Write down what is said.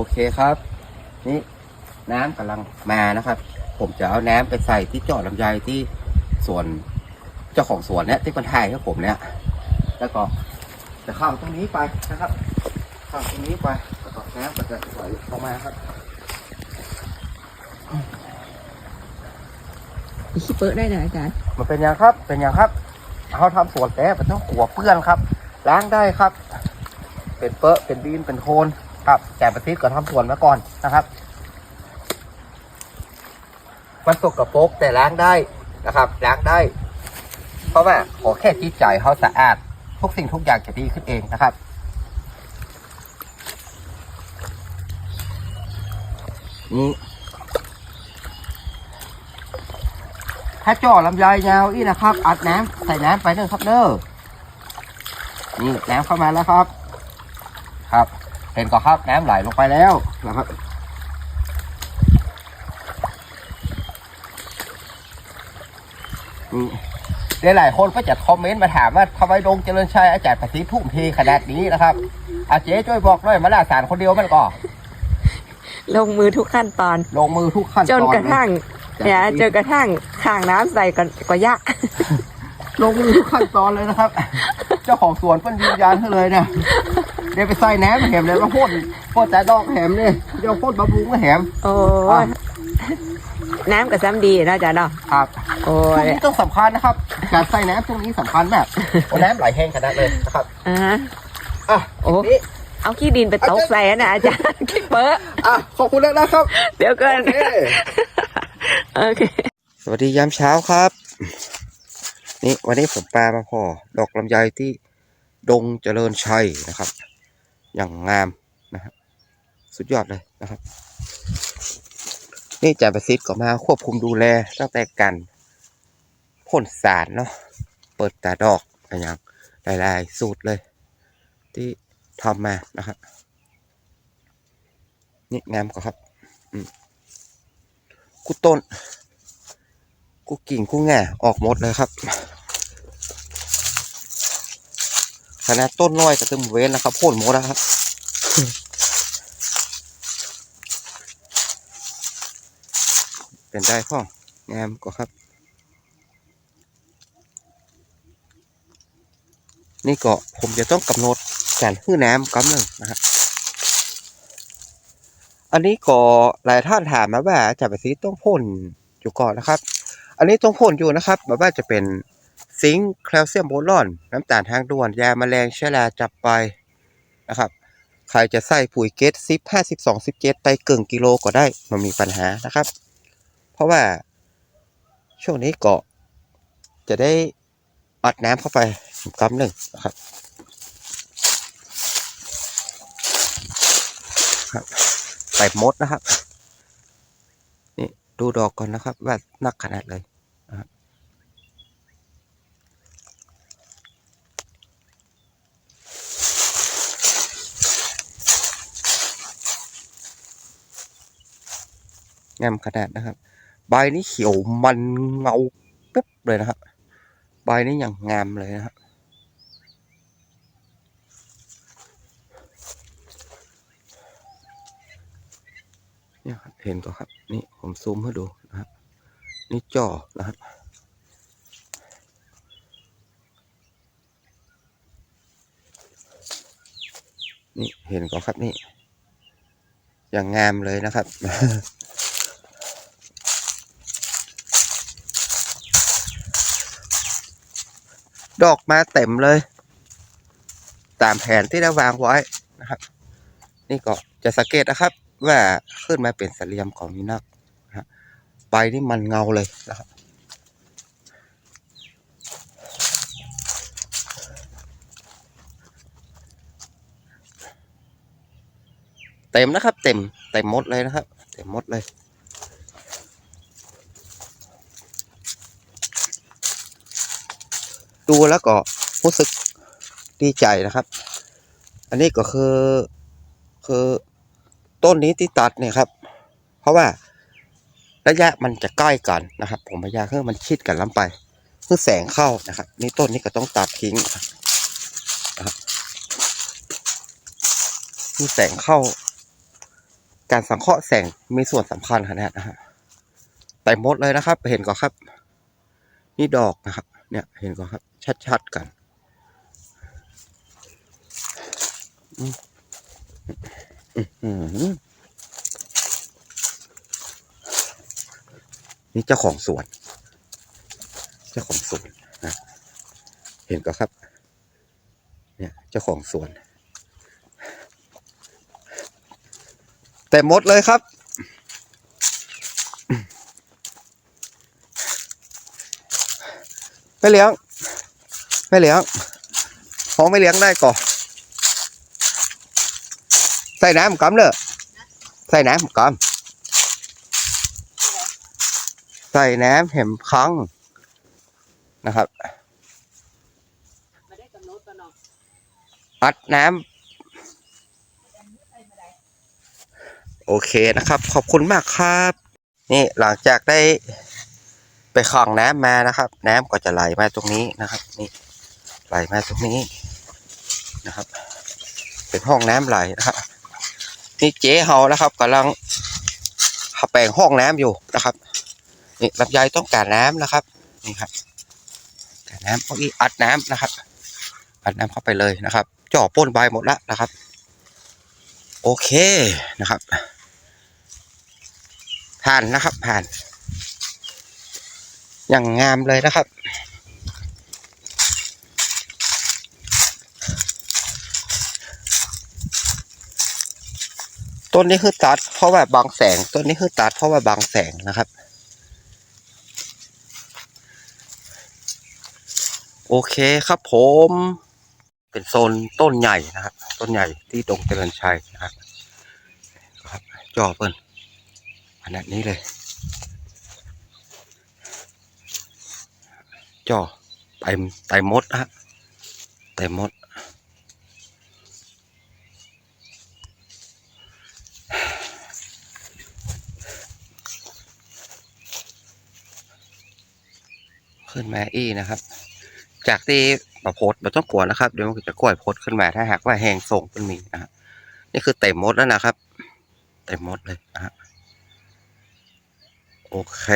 โอเคครับ นี่น้ำกำลังมานะครับ ผมจะเอาน้ำไปใส่ที่เจาะลำไยที่สวนเจ้าของสวนเนี่ยที่คนไทยให้ผมเนี่ย แล้วก็จะเข้าตรงนี้ไปนะครับเข้าตรงนี้ไปแล้วก็น้ำก็จะไหลลงมาครับขี้เปิดได้นะอาจารย์มันเป็นอย่างครับ เป็นอย่างครับเขาทำสวนแต่มันต้องขัวเปื้อนครับ ล้างได้ครับ เป็นเปอะเป็นดินเป็นโคลน ครับแต่ประทิศก็ทำส่วนมาก่อนนะครับมันสกปรกแต่ล้างได้นะครับล้างได้ เพราะว่าขอแค่จิตใจเขาสะอาด ทุกสิ่งทุกอย่างจะดีขึ้นเองนะครับนี่ถ้าจ่อลำไยยาวอีนะครับ อัดน้ำใส่น้ำไปเด้อครับเด้อนี่น้ำเข้ามาแล้วครับ ครับ เห็นก็ครับน้ำไหลลงไปแล้วนะครับนี่เดี๋ยวหลายคนก็จะคอมเมนต์มาถามว่าทำไมดงเจริญชัยอาจารย์ประสิทธิ์ทุ่มเทขนาดนี้นะครับ อาเจ๊ช่วยบอกหน่อยมาล่าสารคนเดียวมันก็ลงมือทุกขั้นตอน ลงมือทุกขั้นตจอนนกระทั่งเลยเนี่ยจนกระทั่งข้างน้ำใส่ก็ก็ยะ ลงมือทุกขั้นตอนเลยนะครับ เจ้าของสวนเพิ่นยืนยันให้เลยเนี่ยเดี๋ยวไปใส่แหนมแหมเลยมาพ่นพ่นแต่ดอกแหมเลยเดี๋ยวพ่นบำรุงก็แหม โอ้อะ ยน้ำกับซ้ำดีนะอาจารย์เนาะครับโอ้ตรงยนี้ต้องสำคัญนะครับ การใส่น้ำตรงนี้สำคัญมากโอ้น้ำไหลแห้งขนาดเลยนะครับอ่าฮะอะโอ้นี่ เอาขี้ดินไปตกใส่นะอาจารย์ขี้เปิดอะขอบคุณแล้วนะครับ เดี๋ยวเกินโอเคโอเค สวัสดียามเช้าครับ นี่วันนี้ผมปลามาพอ ดอกลำไยที่ดงเจริญชัยนะครับ อย่างงามนะครับสุดยอดเลยนะครับ นี่จ่าประสิทธิ์ก็มาควบคุมดูแลตั้งแต่กันพ่นสารเนาะเปิดตาดอกอะไรอย่างหลายๆสูตรเลย ที่ทำมานะครับนี่งามกว่าครับกุต้น กูกิ่งกูแง่ออกหมดเลยครับ ขนาดต้นน้อยก็ตึงเว้นนะครับพ่นหมดแล้วครับเป็นได้พ่องงามกว่าครับ นี่ก็ผมจะต้องกำหนดการหื้อน้ำกำหนึ่งนะครับอันนี้ก็หลายท่านถามมาว่าจะไปซีต้องพ่นอยู่ก่อนนะครับ อันนี้ต้องพ่นอยู่นะครับแบบว่าจะเป็น ซิงค์แคลเซียมโบรอน น้ำตาลทางด่วน ยาแมลงเชื้อราจับไปนะครับใครจะใส่ปุ๋ยเกตซิปห้าสิบสองสิบเจ็ดไปเกินกิโลก็ได้มันมีปัญหานะครับ เพราะว่าช่วงนี้เก็จะได้อัดน้ำเข้าไปกำหนึ่งนะครับครับใส่มดนะครับ นี่ดูดอกก่อนนะครับ ว่านักขนาดเลยนะครับ งามขนาดนะครับ ใบนี้เขียวมันเงาเป๊บเลยนะครับใบนี้อย่างงามเลยนะครับเนี่ยครับเห็นก็ครับ นี่ผมซูมให้ดูนะครับ นี่จอนะครับนี่เห็นก็ครับนี่ อย่างงามเลยนะครับ ดอกมาเต็มเลย ตามแผนที่ได้วางไว้นะครับ นี่ก็จะสังเกตนะครับ ว่าขึ้นมาเป็นสเลียมของมินักนะฮะใบนี่มันเงาเลยนะครับเต็มนะครับ เต็มเต็มหมดเลยนะครับ เต็มหมดเลย ดูแล้วก็รู้สึกดีใจนะครับ อันนี้ก็คือคือต้นนี้ที่ตัดเนี่ยครับ เพราะว่าระยะมันจะใกล้กันนะครับ ผมพยายามให้มันชิดกันล้ำไปเพื่อแสงเข้านะครับ นี่ต้นนี้ก็ต้องตัดทิ้งนะครับนี่แสงเข้า การสังเคราะห์แสงมีส่วนสำคัญขนาดนะฮะแต่หมดเลยนะครับ เห็นก่อนครับ นี่ดอกนะครับ เนี่ยเห็นก่อนครับ ชัดๆกันนี่เจ้าของสวน เจ้าของสวนนะเห็นก่อนครับ เนี่ยเจ้าของสวน แต่หมดเลยครับไม่เลี้ยง ไม่เลี้ยงของไม่เลี้ยงได้ก่อนใส่น้ำกำเลยใส่น้ำกำใส่น้ำเห็มคังนะครับอัดน้ำโอเคนะครับ ขอบคุณมากครับ นี่หลังจากได้ไปคลองน้ำมานะครับ น้ำก็จะไหลมาตรงนี้นะครับ นี่ ไหลมาตรงนี้นะครับ เป็นห้องน้ำไหลนะครับนี่เจ๊เฮานะครับกำลังแปลงห้องน้ำอยู่นะครับนี่ลำไยต้องการน้ำนะครับนี่ครับการน้ำเอาอีอัดน้ำนะครับ อัดน้ำเข้าไปเลยนะครับจ่อป้นใบหมดล้วนะครับ โอเคนะครับ ผ่านนะครับผ่าน อย่างงามเลยนะครับ ต้นนี้คือตัดเพราะว่าบางแสง ต้นนี้คือตัดเพราะว่าบางแสงนะครับ โอเคครับผม เป็นโซนต้นใหญ่นะครับ ต้นใหญ่ที่ตรงเจริญชัยนะครับครับจ่อเปิ้นขนาดนี้เลยจ่อไต่ไต่มดนะฮะไต่มด ขึ้นมาอีนะครับ จากที่ประโพดเราต้องกลัวนะครับ เดี๋ยวมันก็จะกล้วยโพดขึ้นมาถ้าหากว่าแหงส่งเป็นมีนะฮะนี่คือเต็มมดแล้วนะครับ เต็มมดเลยนะโอเค